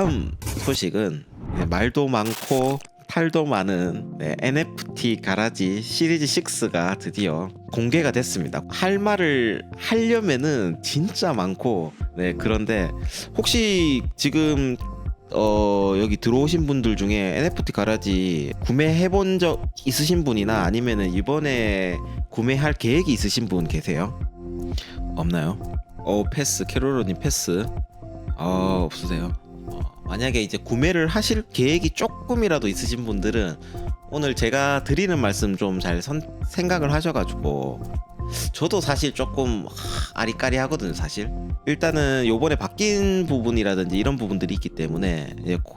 다음 소식은 네, 말도 많고 탈도 많은 네, NFT 가라지 시리즈 6가 드디어 공개가 됐습니다. 할 말을 하려면은 진짜 많고 네 그런데 혹시 지금 어 여기 들어오신 분들 중에 NFT 가라지 구매해 본 적 있으신 분이나 아니면은 이번에 구매할 계획이 있으신 분 계세요? 없나요? 어 패스 캐롤로님 패스 어 없으세요? 어, 만약에 이제 구매를 하실 계획이 조금이라도 있으신 분들은 오늘 제가 드리는 말씀 좀 잘 생각을 하셔가지고 저도 사실 조금 하, 아리까리 하거든요 사실. 일단은 요번에 바뀐 부분이라든지 이런 부분들이 있기 때문에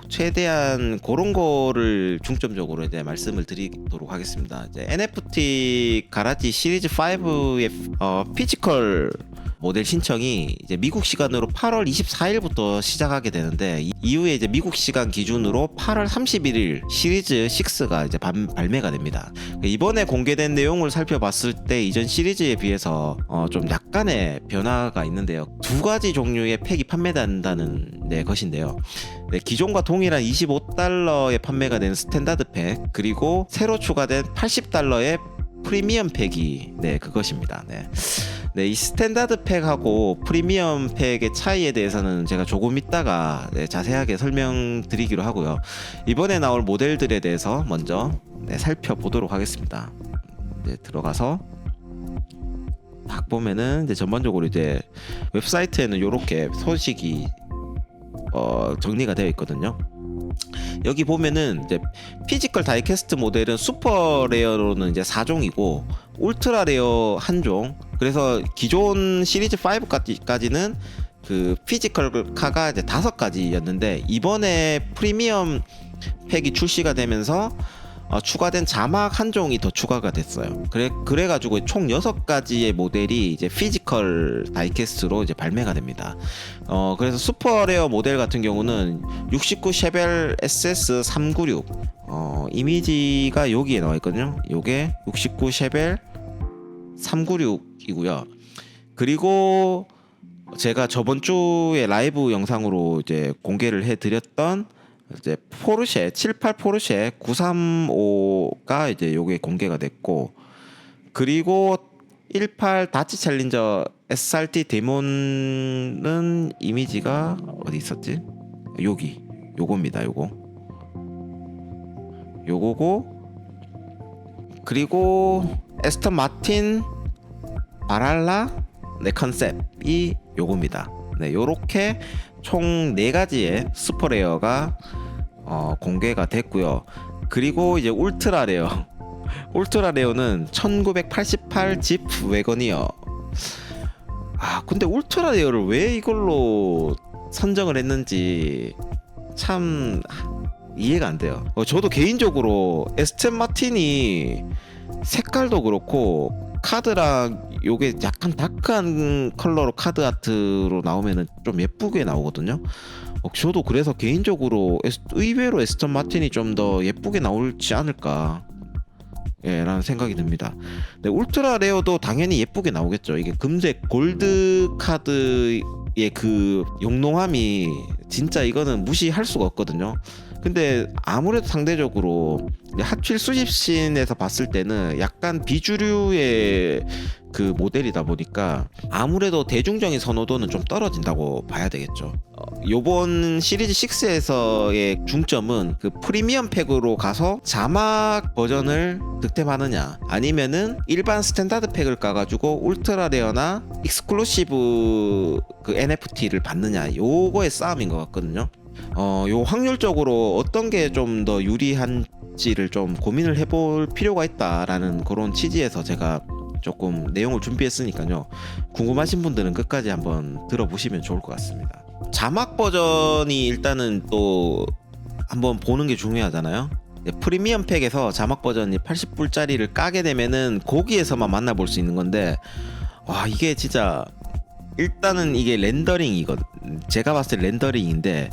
최대한 그런 거를 중점적으로 이제 말씀을 드리도록 하겠습니다. 이제 NFT 가라지 시리즈 5의 어, 피지컬 모델 신청이 이제 미국 시간으로 8월 24일부터 시작하게 되는데 이- 이후에 이제 미국 시간 기준으로 8월 31일 시리즈 6가 이제 반- 발매가 됩니다. 이번에 공개된 내용을 살펴봤을 때 이전 시리즈에 비해서 어, 좀 약간의 변화가 있는데요. 두 가지 종류의 팩이 판매된다는 네, 것인데요. 네, 기존과 동일한 25달러에 판매가 되는 스탠다드 팩 그리고 새로 추가된 80달러의 프리미엄 팩이 네 그것입니다. 네. 네, 이 스탠다드 팩하고 프리미엄 팩의 차이에 대해서는 제가 조금 이따가 네, 자세하게 설명드리기로 하고요. 이번에 나올 모델들에 대해서 먼저 네, 살펴보도록 하겠습니다. 네, 들어가서 딱 보면은 이제 전반적으로 이제 웹사이트에는 이렇게 소식이 어, 정리가 되어 있거든요. 여기 보면은 이제 피지컬 다이캐스트 모델은 슈퍼 레어로는 이제 4종이고 울트라 레어 한 종. 그래서 기존 시리즈 5까지는 그 피지컬 카가 이제 다섯 가지였는데 이번에 프리미엄 팩이 출시가 되면서 어, 추가된 자막 한 종이 더 추가가 됐어요. 그래 그래 가지고 총 여섯 가지의 모델이 이제 피지컬 다이캐스트로 이제 발매가 됩니다. 어 그래서 슈퍼레어 모델 같은 경우는 69 쉐벨 SS 396 어 이미지가 여기에 나와 있거든요. 요게 69 쉐벨 396이고요. 그리고 제가 저번 주에 라이브 영상으로 이제 공개를 해 드렸던 이제 포르쉐 78 포르쉐 935가 이제 요게 공개가 됐고 그리고 18 다치 챌린저 SRT 데몬은 이미지가 어디 있었지? 여기 요겁니다. 요거 요거고 그리고 에스턴 마틴 바랄라 네 컨셉이 요겁니다. 네 요렇게 총네 가지의 슈퍼레어가 어, 공개가 됐고요. 그리고 이제 울트라 레어 울트라 레어는 1988집 웨거니어 아 근데 울트라 레어를 왜 이걸로 선정을 했는지 참 이해가 안 돼요. 어, 저도 개인적으로 에스텐 마틴이 색깔도 그렇고 카드랑 요게 약간 다크한 컬러로 카드 아트로 나오면은 좀 예쁘게 나오거든요. 어, 저도 그래서 개인적으로 에스- 의외로 에스턴 마틴이 좀 더 예쁘게 나올지 않을까. 예, 라는 생각이 듭니다. 네, 울트라 레어도 당연히 예쁘게 나오겠죠. 이게 금색 골드 카드의 그 용롱함이 진짜 이거는 무시할 수가 없거든요. 근데 아무래도 상대적으로 핫휠 수집신에서 봤을 때는 약간 비주류의 그 모델이다 보니까 아무래도 대중적인 선호도는 좀 떨어진다고 봐야 되겠죠. 어, 요번 시리즈 6에서의 중점은 그 프리미엄 팩으로 가서 자막 버전을 득템하느냐 아니면은 일반 스탠다드 팩을 까가지고 울트라 레어나 익스클루시브 그 NFT를 받느냐 요거의 싸움인 것 같거든요. 어, 요 확률적으로 어떤 게 좀 더 유리한지를 좀 고민을 해볼 필요가 있다라는 그런 취지에서 제가 조금 내용을 준비했으니까요. 궁금하신 분들은 끝까지 한번 들어보시면 좋을 것 같습니다. 자막 버전이 일단은 또 한번 보는 게 중요하잖아요. 네, 프리미엄 팩에서 자막 버전이 80불짜리를 까게 되면은 거기에서만 만나볼 수 있는 건데 와 이게 진짜 일단은 이게 렌더링이거든. 제가 봤을 때 렌더링인데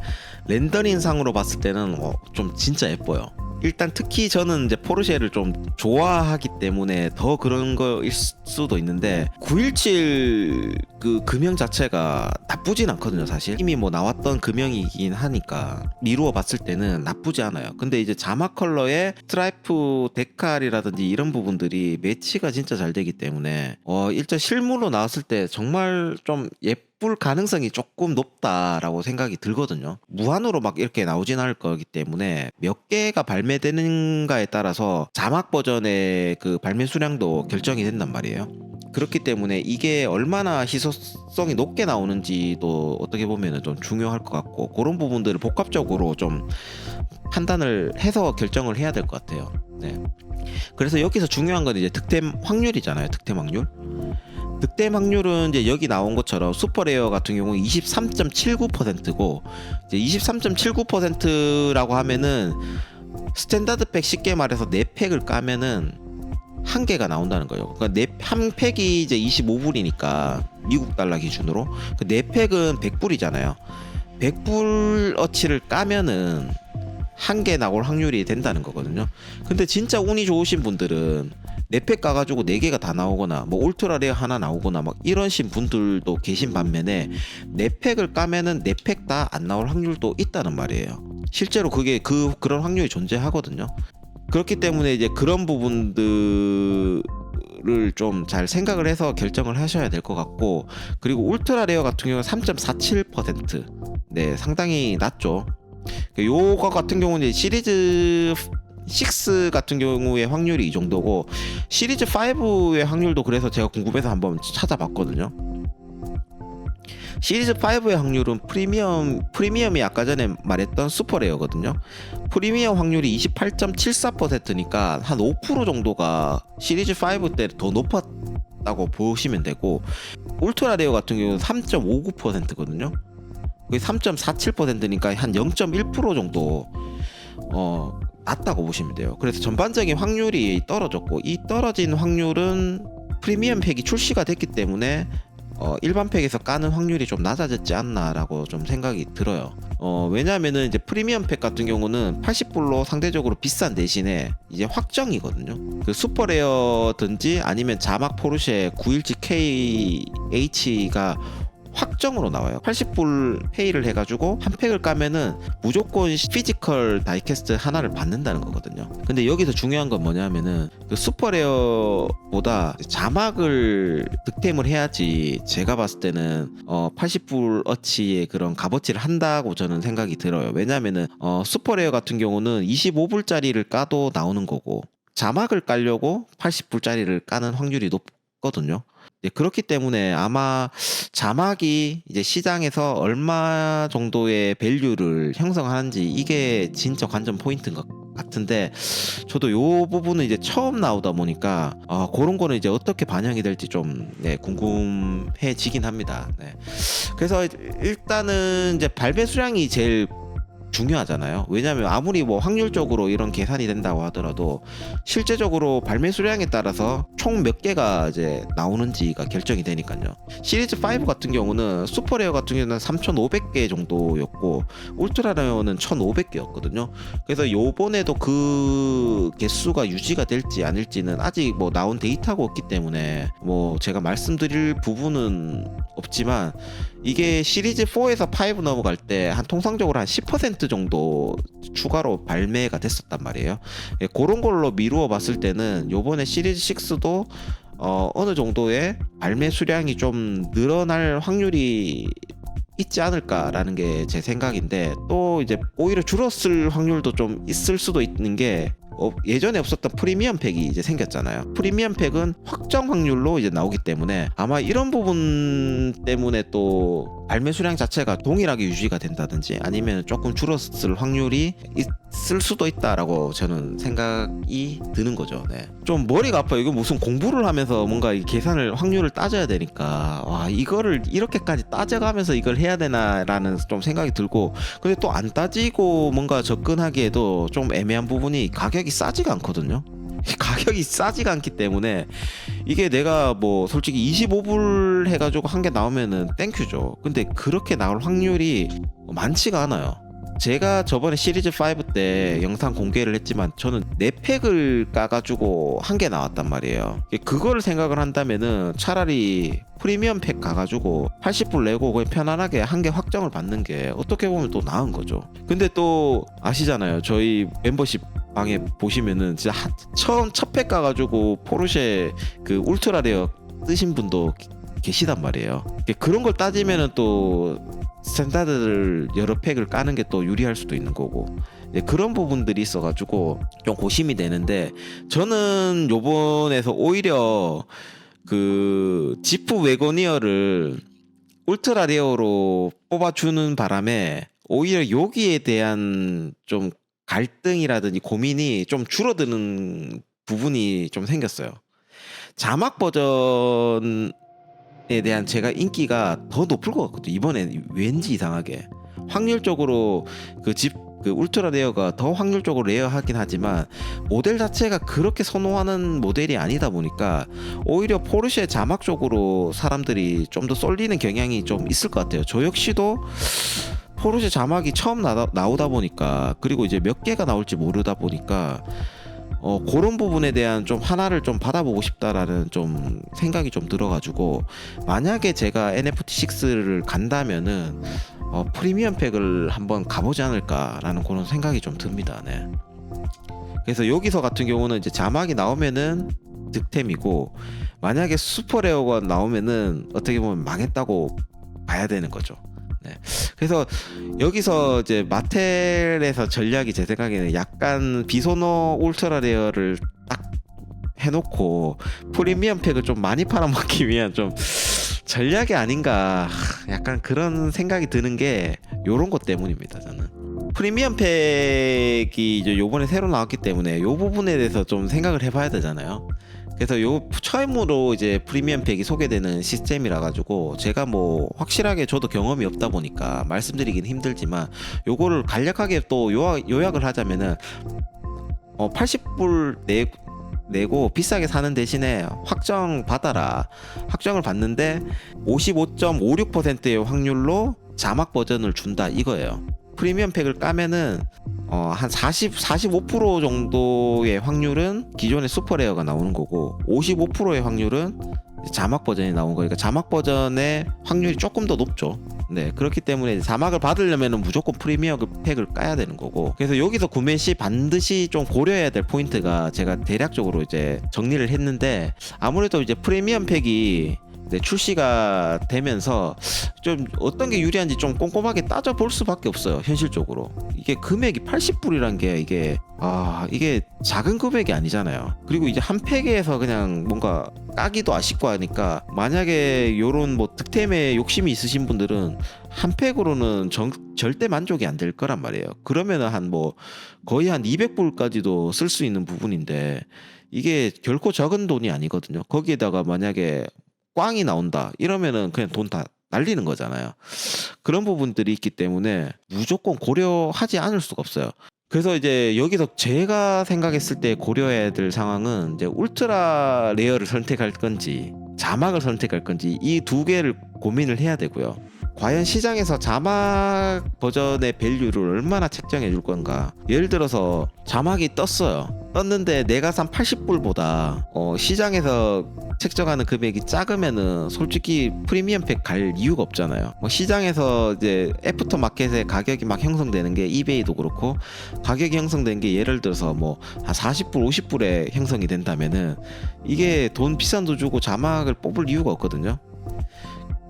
렌더링 상으로 봤을 때는 어, 좀 진짜 예뻐요. 일단 특히 저는 이제 포르쉐를 좀 좋아하기 때문에 더 그런 거일 수도 있는데 917 그 금형 자체가 나쁘진 않거든요, 사실. 이미 뭐 나왔던 금형이긴 하니까 미루어 봤을 때는 나쁘지 않아요. 근데 이제 자막 컬러에 스트라이프 데칼이라든지 이런 부분들이 매치가 진짜 잘 되기 때문에 어 일단 실물로 나왔을 때 정말 좀 예쁠 가능성이 조금 높다라고 생각이 들거든요. 무한으로 막 이렇게 나오진 않을 거기 때문에 몇 개가 발매되는가에 따라서 자막 버전의 그 발매 수량도 결정이 된단 말이에요. 그렇기 때문에 이게 얼마나 희소성이 높게 나오는지도 어떻게 보면 좀 중요할 것 같고 그런 부분들을 복합적으로 좀 판단을 해서 결정을 해야 될 것 같아요. 네. 그래서 여기서 중요한 건 이제 득템 확률이잖아요. 득템 확률. 득템 확률은 이제 여기 나온 것처럼 슈퍼레어 같은 경우 23.79%고 이제 23.79%라고 하면은 스탠다드 팩 쉽게 말해서 4팩을 까면은 한 개가 나온다는 거예요. 그러니까 네, 한 팩이 이제 25불이니까 미국 달러 기준으로 그 네 팩은 100불이잖아요. 100불 어치를 까면은 한 개 나올 확률이 된다는 거거든요. 근데 진짜 운이 좋으신 분들은 네팩 까가지고 네 개가 다 나오거나 뭐 울트라 레어 하나 나오거나 막 이러신 분들도 계신 반면에 네 팩을 까면은 네 팩 다 안 나올 확률도 있다는 말이에요. 실제로 그게 그 그런 확률이 존재하거든요. 그렇기 때문에 이제 그런 부분들을 좀 잘 생각을 해서 결정을 하셔야 될 것 같고 그리고 울트라 레어 같은 경우는 3.47%. 네, 상당히 낮죠. 그 요거 같은 경우는 시리즈 6 같은 경우의 확률이 이 정도고 시리즈 5의 확률도 그래서 제가 궁금해서 한번 찾아봤거든요. 시리즈 5의 확률은 프리미엄 프리미엄이 아까 전에 말했던 슈퍼레어거든요. 프리미엄 확률이 28.74%니까 한 5% 정도가 시리즈 5 때 더 높았다고 보시면 되고 울트라 레어 같은 경우는 3.59%거든요. 그게 3.47%니까 한 0.1% 정도 어 낮다고 보시면 돼요. 그래서 전반적인 확률이 떨어졌고 이 떨어진 확률은 프리미엄 팩이 출시가 됐기 때문에 어, 일반 팩에서 까는 확률이 좀 낮아졌지 않나라고 좀 생각이 들어요. 어, 왜냐하면은 이제 프리미엄 팩 같은 경우는 80불로 상대적으로 비싼 대신에 이제 확정이거든요. 그 슈퍼레어든지 아니면 자막 포르쉐 917 KH가 확정으로 나와요. 80불 페이를 해가지고 한 팩을 까면은 무조건 피지컬 다이캐스트 하나를 받는다는 거거든요. 근데 여기서 중요한 건 뭐냐면은 그 슈퍼레어보다 자막을 득템을 해야지 제가 봤을 때는 어 80불 어치의 그런 값어치를 한다고 저는 생각이 들어요. 왜냐면은 어 슈퍼레어 같은 경우는 25불짜리를 까도 나오는 거고 자막을 깔려고 80불짜리를 까는 확률이 높거든요. 네, 그렇기 때문에 아마 자막이 이제 시장에서 얼마 정도의 밸류를 형성하는지 이게 진짜 관전 포인트인 것 같은데 저도 요 부분은 이제 처음 나오다 보니까 어, 그런 거는 이제 어떻게 반영이 될지 좀 네, 궁금해지긴 합니다. 네. 그래서 일단은 이제 발매 수량이 제일 중요하잖아요. 왜냐하면 아무리 뭐 확률적으로 이런 계산이 된다고 하더라도 실제적으로 발매 수량에 따라서 총 몇 개가 이제 나오는지가 결정이 되니까요. 시리즈 5 같은 경우는 슈퍼레어 같은 경우는 3,500개 정도였고 울트라레어는 1,500개였거든요. 그래서 요번에도 그 개수가 유지가 될지 아닐지는 아직 뭐 나온 데이터가 없기 때문에 뭐 제가 말씀드릴 부분은 없지만 이게 시리즈 4에서 5 넘어갈 때 한 통상적으로 한 10% 정도 추가로 발매가 됐었단 말이에요. 예, 그런 걸로 미루어 봤을 때는 요번에 시리즈 6도 어, 어느 정도의 발매 수량이 좀 늘어날 확률이 있지 않을까라는 게 제 생각인데 또 이제 오히려 줄었을 확률도 좀 있을 수도 있는 게 어, 예전에 없었던 프리미엄 팩이 이제 생겼잖아요. 프리미엄 팩은 확정 확률로 이제 나오기 때문에 아마 이런 부분 때문에 또 발매 수량 자체가 동일하게 유지가 된다든지 아니면 조금 줄었을 확률이 있을 수도 있다라고 저는 생각이 드는 거죠. 네. 좀 머리가 아파요. 이거 무슨 공부를 하면서 뭔가 이 계산을 확률을 따져야 되니까 와 이거를 이렇게까지 따져가면서 이걸 해야 되나라는 좀 생각이 들고 근데 또 안 따지고 뭔가 접근하기에도 좀 애매한 부분이 가격이 싸지가 않거든요. 가격이 싸지가 않기 때문에 이게 내가 뭐 솔직히 25불 해가지고 한 개 나오면은 땡큐죠. 근데 그렇게 나올 확률이 많지가 않아요. 제가 저번에 시리즈 5 때 영상 공개를 했지만 저는 네 팩을 까가지고 한 개 나왔단 말이에요. 그거를 생각을 한다면은 차라리 프리미엄 팩 가가지고 80불 내고 그냥 편안하게 한 개 확정을 받는 게 어떻게 보면 또 나은 거죠. 근데 또 아시잖아요. 저희 멤버십 방에 보시면은 진짜 하- 처음 첫팩 가가지고 포르쉐 그 울트라 레어 뜨신 분도 계시단 말이에요. 그런 걸 따지면은 또 스탠다드를 여러 팩을 까는 게 또 유리할 수도 있는 거고 예, 그런 부분들이 있어가지고 좀 고심이 되는데 저는 요번에서 오히려 그 지프 웨고니어를 울트라 레어로 뽑아주는 바람에 오히려 여기에 대한 좀 갈등이라든지 고민이 좀 줄어드는 부분이 좀 생겼어요. 자막 버전에 대한 제가 인기가 더 높을 것 같거든요. 이번에 왠지 이상하게 확률적으로 그집 그 울트라 레어가 더 확률적으로 레어하긴 하지만 모델 자체가 그렇게 선호하는 모델이 아니다 보니까 오히려 포르쉐 자막 쪽으로 사람들이 좀 더 쏠리는 경향이 좀 있을 것 같아요. 저 역시도 포르쉐 자막이 처음 나, 나오다 보니까 그리고 이제 몇 개가 나올지 모르다 보니까 어 그런 부분에 대한 좀 하나를 좀 받아보고 싶다라는 좀 생각이 좀 들어가지고 만약에 제가 NFT6를 간다면은 어 프리미엄 팩을 한번 가보지 않을까라는 그런 생각이 좀 듭니다. 네. 그래서 여기서 같은 경우는 이제 자막이 나오면은 득템이고 만약에 슈퍼레어가 나오면은 어떻게 보면 망했다고 봐야 되는 거죠. 네. 그래서 여기서 이제 마텔에서 전략이 제 생각에는 약간 비소노 울트라 레어를 딱 해놓고 프리미엄 팩을 좀 많이 팔아먹기 위한 좀 전략이 아닌가 약간 그런 생각이 드는 게 요런 것 때문입니다 저는 프리미엄 팩이 이제 요번에 새로 나왔기 때문에 요 부분에 대해서 좀 생각을 해봐야 되잖아요 그래서 요 처음으로 이제 프리미엄 팩이 소개되는 시스템이라 가지고 제가 뭐 확실하게 저도 경험이 없다 보니까 말씀드리긴 힘들지만 요거를 간략하게 또 요약, 요약을 하자면은 어 80불 내 내고 비싸게 사는 대신에 확정 받아라. 확정을 받는데 55.56%의 확률로 자막 버전을 준다 이거예요. 프리미엄 팩을 까면은 어, 한 40, 45% 정도의 확률은 기존의 슈퍼레어가 나오는 거고 55%의 확률은 자막 버전이 나온 거니까 자막 버전의 확률이 조금 더 높죠. 네 그렇기 때문에 자막을 받으려면 무조건 프리미엄 팩을 까야 되는 거고 그래서 여기서 구매 시 반드시 좀 고려해야 될 포인트가 제가 대략적으로 이제 정리를 했는데 아무래도 이제 프리미엄 팩이 네, 출시가 되면서 좀 어떤 게 유리한지 좀 꼼꼼하게 따져 볼 수밖에 없어요 현실적으로. 이게 금액이 80불이란 게 이게 아 이게 작은 금액이 아니잖아요. 그리고 이제 한 팩에서 그냥 뭔가 까기도 아쉽고 하니까 만약에 요런 뭐 득템에 욕심이 있으신 분들은 한 팩으로는 정- 절대 만족이 안 될 거란 말이에요. 그러면은 한 뭐 거의 한 200불까지도 쓸 수 있는 부분인데 이게 결코 적은 돈이 아니거든요. 거기에다가 만약에 꽝이 나온다 이러면은 그냥 돈 다 날리는 거잖아요. 그런 부분들이 있기 때문에 무조건 고려하지 않을 수가 없어요. 그래서 이제 여기서 제가 생각했을 때 고려해야 될 상황은 이제 울트라 레어를 선택할 건지 자막을 선택할 건지 이 두 개를 고민을 해야 되고요. 과연 시장에서 자막 버전의 밸류를 얼마나 책정해 줄 건가? 예를 들어서 자막이 떴어요. 떴는데 내가 산 80불보다 어, 시장에서 책정하는 금액이 작으면은 솔직히 프리미엄 팩 갈 이유가 없잖아요. 뭐 시장에서 이제 애프터 마켓에 가격이 막 형성되는 게 이베이도 그렇고 가격이 형성된 게 예를 들어서 뭐 한 40불, 50불에 형성이 된다면은 이게 돈 비싼 돈 주고 자막을 뽑을 이유가 없거든요.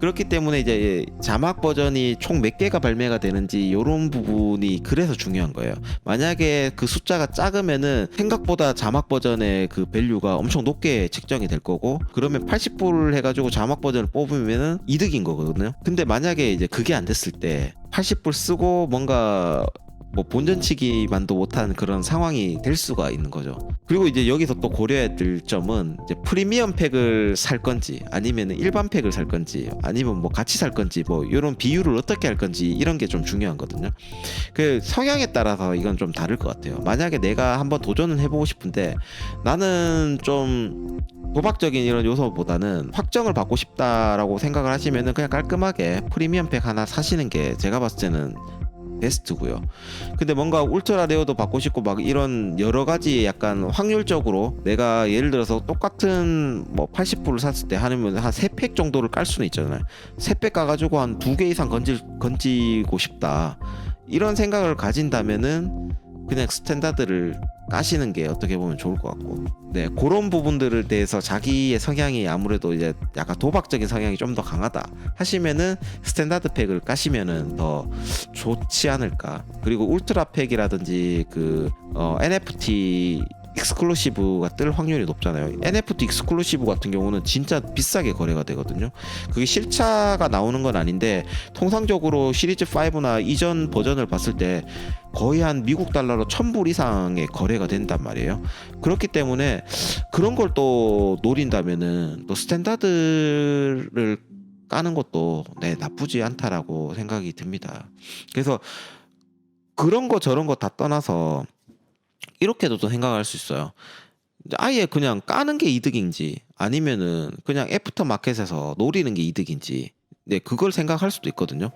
그렇기 때문에 이제 자막 버전이 총 몇 개가 발매가 되는지 이런 부분이 그래서 중요한 거예요. 만약에 그 숫자가 작으면은 생각보다 자막 버전의 그 밸류가 엄청 높게 책정이 될 거고 그러면 80불을 해가지고 자막 버전을 뽑으면은 이득인 거거든요. 근데 만약에 이제 그게 안 됐을 때 80불 쓰고 뭔가 뭐 본전치기만도 못한 그런 상황이 될 수가 있는 거죠. 그리고 이제 여기서 또 고려해야 될 점은 이제 프리미엄 팩을 살 건지 아니면 일반 팩을 살 건지 아니면 뭐 같이 살 건지 뭐 이런 비율을 어떻게 할 건지 이런 게 좀 중요하거든요. 그 성향에 따라서 이건 좀 다를 것 같아요. 만약에 내가 한번 도전을 해보고 싶은데 나는 좀 도박적인 이런 요소보다는 확정을 받고 싶다라고 생각을 하시면은 그냥 깔끔하게 프리미엄 팩 하나 사시는 게 제가 봤을 때는 베스트고요. 근데 뭔가 울트라 레어도 받고 싶고 막 이런 여러 가지 약간 확률적으로 내가 예를 들어서 똑같은 뭐 80불을 샀을 때 하면 한 3팩 정도를 깔 수는 있잖아요. 3팩 까가지고 한두개 이상 건질, 건지고 싶다. 이런 생각을 가진다면은 그냥 스탠다드를 까시는 게 어떻게 보면 좋을 것 같고. 네 그런 부분들을 대해서 자기의 성향이 아무래도 이제 약간 도박적인 성향이 좀 더 강하다 하시면은 스탠다드 팩을 까시면은 더 좋지 않을까. 그리고 울트라 팩이라든지 그 어, NFT 익스클루시브가 뜰 확률이 높잖아요. NFT 익스클루시브 같은 경우는 진짜 비싸게 거래가 되거든요. 그게 실차가 나오는 건 아닌데 통상적으로 시리즈 5나 이전 버전을 봤을 때 거의 한 미국 달러로 1000불 이상의 거래가 된단 말이에요. 그렇기 때문에 그런 걸 또 노린다면은 또 스탠다드를 까는 것도 네, 나쁘지 않다라고 생각이 듭니다. 그래서 그런 거 저런 거 다 떠나서 이렇게도 또 생각할 수 있어요. 아예 그냥 까는 게 이득인지 아니면은 그냥 애프터 마켓에서 노리는 게 이득인지 네 그걸 생각할 수도 있거든요.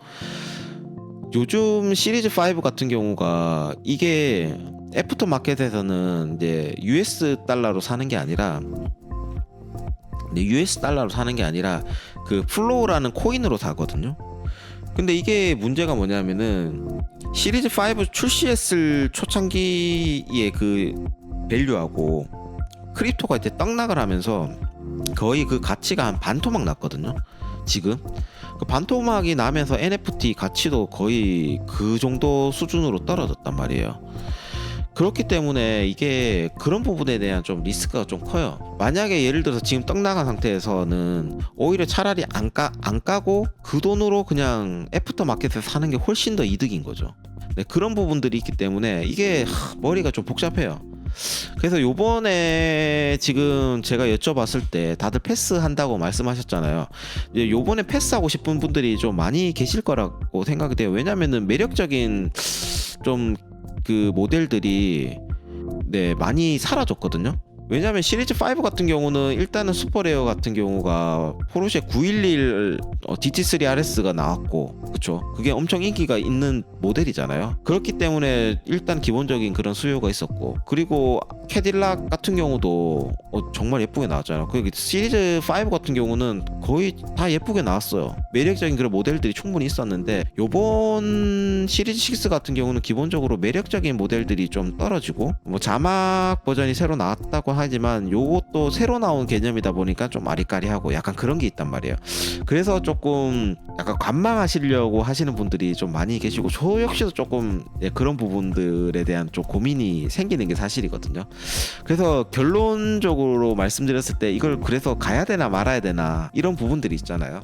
요즘 시리즈 5 같은 경우가 이게 애프터 마켓에서는 이제 US 달러로 사는 게 아니라 네, US 달러로 사는 게 아니라 그 플로우라는 코인으로 사거든요. 근데 이게 문제가 뭐냐면은 시리즈 5 출시했을 초창기의 그 밸류하고 크립토가 이제 떡락을 하면서 거의 그 가치가 한 반토막 났거든요. 지금 그 반토막이 나면서 NFT 가치도 거의 그 정도 수준으로 떨어졌단 말이에요. 그렇기 때문에 이게 그런 부분에 대한 좀 리스크가 좀 커요. 만약에 예를 들어서 지금 떡 나간 상태에서는 오히려 차라리 안, 까, 안 까고 그 돈으로 그냥 애프터 마켓에서 사는 게 훨씬 더 이득인 거죠. 네, 그런 부분들이 있기 때문에 이게 하, 머리가 좀 복잡해요. 그래서 요번에 지금 제가 여쭤봤을 때 다들 패스한다고 말씀하셨잖아요. 요번에 패스하고 싶은 분들이 좀 많이 계실 거라고 생각이 돼요. 왜냐면은 매력적인 좀 그 모델들이 네 많이 사라졌거든요. 왜냐하면 시리즈 5 같은 경우는 일단은 슈퍼레어 같은 경우가 포르쉐 911 어, DT3 RS가 나왔고 그쵸? 그게 엄청 인기가 있는 모델이잖아요. 그렇기 때문에 일단 기본적인 그런 수요가 있었고 그리고 캐딜락 같은 경우도 어, 정말 예쁘게 나왔잖아요. 그 시리즈 5 같은 경우는 거의 다 예쁘게 나왔어요. 매력적인 그런 모델들이 충분히 있었는데 요번 시리즈 6 같은 경우는 기본적으로 매력적인 모델들이 좀 떨어지고 뭐 자막 버전이 새로 나왔다고 하지만 요것도 새로 나온 개념이다 보니까 좀 아리까리하고 약간 그런 게 있단 말이에요. 그래서 조금 약간 관망하시려고 하시는 분들이 좀 많이 계시고 저 역시도 조금 예, 그런 부분들에 대한 좀 고민이 생기는 게 사실이거든요. 그래서 결론적으로 말씀드렸을 때 이걸 그래서 가야 되나 말아야 되나 이런 부분들이 있잖아요.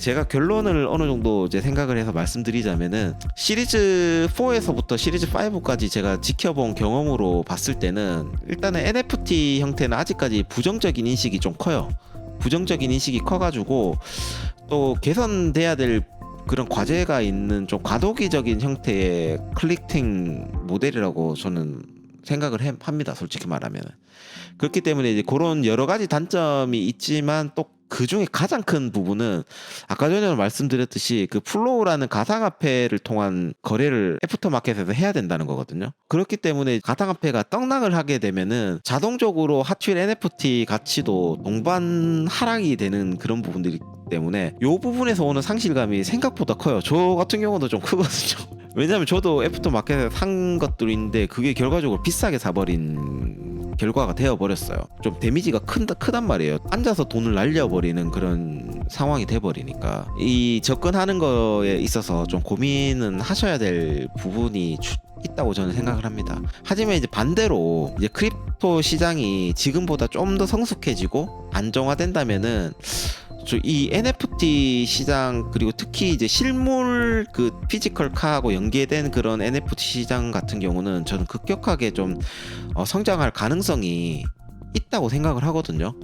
제가 결론을 어느 정도 이제 생각을 해서 말씀드리자면은 시리즈 4에서부터 시리즈 5까지 제가 지켜본 경험으로 봤을 때는 일단은 NFT 형태는 아직까지 부정적인 인식이 좀 커요. 부정적인 인식이 커가지고 또 개선돼야 될 그런 과제가 있는 좀 과도기적인 형태의 클릭팅 모델이라고 저는 생각을 해- 합니다. 솔직히 말하면 그렇기 때문에 이제 그런 여러 가지 단점이 있지만 또 그 중에 가장 큰 부분은 아까 전에 말씀드렸듯이 그 플로우라는 가상화폐를 통한 거래를 애프터마켓에서 해야 된다는 거거든요. 그렇기 때문에 가상화폐가 떡락을 하게 되면은 자동적으로 하트윌 NFT 가치도 동반 하락이 되는 그런 부분들이 때문에 요 부분에서 오는 상실감이 생각보다 커요. 저 같은 경우도 좀 크거든요. 왜냐면 저도 애프터 마켓에서 산 것들이 있는데 그게 결과적으로 비싸게 사버린 결과가 되어버렸어요. 좀 데미지가 큰, 크단 말이에요. 앉아서 돈을 날려버리는 그런 상황이 돼버리니까 이 접근하는 거에 있어서 좀 고민은 하셔야 될 부분이 주- 있다고 저는 생각을 합니다. 하지만 이제 반대로 이제 크립토 시장이 지금보다 좀 더 성숙해지고 안정화된다면은 저 이 NFT 시장 그리고 특히 이제 실물 그 피지컬 카하고 연계된 그런 NFT 시장 같은 경우는 저는 급격하게 좀 어, 성장할 가능성이 있다고 생각을 하거든요.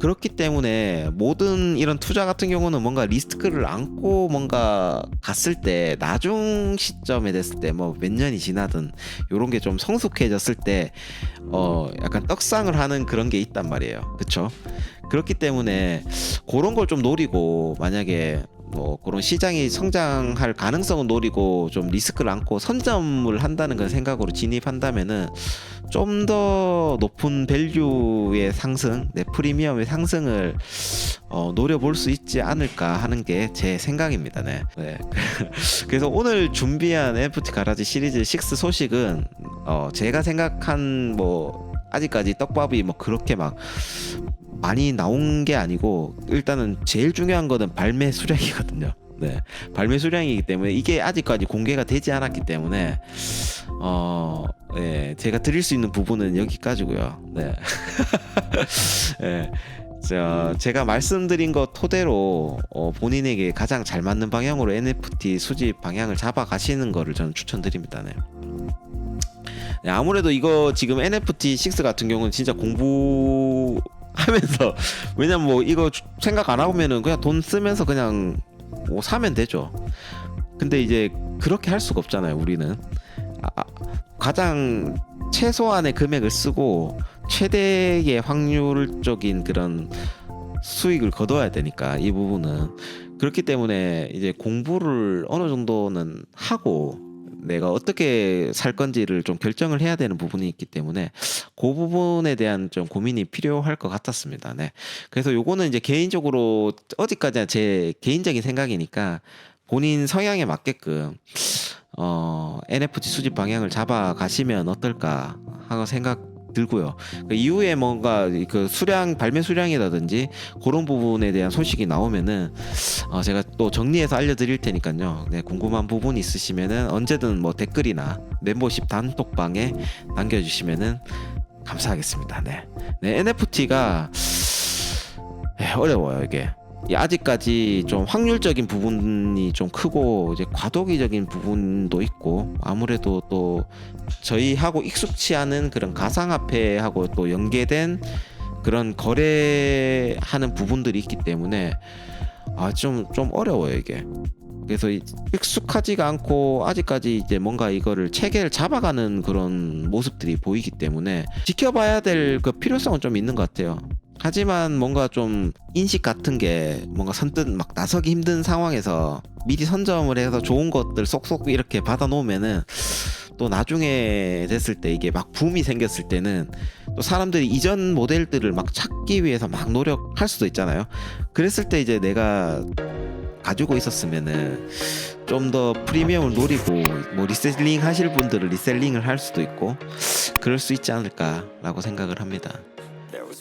그렇기 때문에 모든 이런 투자 같은 경우는 뭔가 리스크를 안고 뭔가 갔을 때 나중 시점에 됐을 때 뭐 몇 년이 지나든 요런 게 좀 성숙해졌을 때 어 약간 떡상을 하는 그런 게 있단 말이에요. 그쵸? 그렇기 때문에 그런 걸 좀 노리고 만약에 뭐 그런 시장이 성장할 가능성을 노리고 좀 리스크를 안고 선점을 한다는 그 생각으로 진입한다면은 좀 더 높은 밸류의 상승, 네, 프리미엄의 상승을 어, 노려볼 수 있지 않을까 하는 게 제 생각입니다. 네. 네. 그래서 오늘 준비한 NFT 가라지 시리즈 6 소식은 어, 제가 생각한 뭐 아직까지 떡밥이 뭐 그렇게 막 많이 나온 게 아니고 일단은 제일 중요한 거는 발매 수량이거든요. 네, 발매 수량이기 때문에 이게 아직까지 공개가 되지 않았기 때문에 어, 네, 제가 드릴 수 있는 부분은 여기까지고요. 네, 네. 자, 제가 말씀드린 거 토대로 어, 본인에게 가장 잘 맞는 방향으로 NFT 수집 방향을 잡아 가시는 거를 저는 추천드립니다. 네. 네, 아무래도 이거 지금 NFT 6 같은 경우는 진짜 공부 하면서 왜냐면 뭐 이거 주- 생각 안 하면은 그냥 돈 쓰면서 그냥 뭐 사면 되죠. 근데 이제 그렇게 할 수가 없잖아요. 우리는 아, 아, 가장 최소한의 금액을 쓰고 최대의 확률적인 그런 수익을 거둬야 되니까 이 부분은 그렇기 때문에 이제 공부를 어느 정도는 하고 내가 어떻게 살 건지를 좀 결정을 해야 되는 부분이 있기 때문에 그 부분에 대한 좀 고민이 필요할 것 같았습니다. 네. 그래서 요거는 이제 개인적으로 어디까지나 제 개인적인 생각이니까 본인 성향에 맞게끔 어, NFT 수집 방향을 잡아 가시면 어떨까 하고 생각 들고요. 그 이후에 뭔가 그 수량 발매 수량이라든지 그런 부분에 대한 소식이 나오면은 어, 제가 또 정리해서 알려드릴 테니까요. 네, 궁금한 부분 있으시면은 언제든 뭐 댓글이나 멤버십 단톡방에 남겨주시면은 감사하겠습니다. 네, 네 NFT가 어려워요 이게. 이 아직까지 좀 확률적인 부분이 좀 크고 이제 과도기적인 부분도 있고 아무래도 또 저희하고 익숙치 않은 그런 가상화폐하고 또 연계된 그런 거래하는 부분들이 있기 때문에 아좀좀 어려워요 이게. 그래서 이- 익숙하지가 않고 아직까지 이제 뭔가 이거를 체계를 잡아가는 그런 모습들이 보이기 때문에 지켜봐야 될 그 필요성은 좀 있는 것 같아요. 하지만 뭔가 좀 인식 같은 게 뭔가 선뜻 막 나서기 힘든 상황에서 미리 선점을 해서 좋은 것들 쏙쏙 이렇게 받아 놓으면은 또 나중에 됐을 때 이게 막 붐이 생겼을 때는 또 사람들이 이전 모델들을 막 찾기 위해서 막 노력할 수도 있잖아요. 그랬을 때 이제 내가 가지고 있었으면은 좀 더 프리미엄을 노리고 뭐 리셀링 하실 분들은 리셀링을 할 수도 있고 그럴 수 있지 않을까라고 생각을 합니다.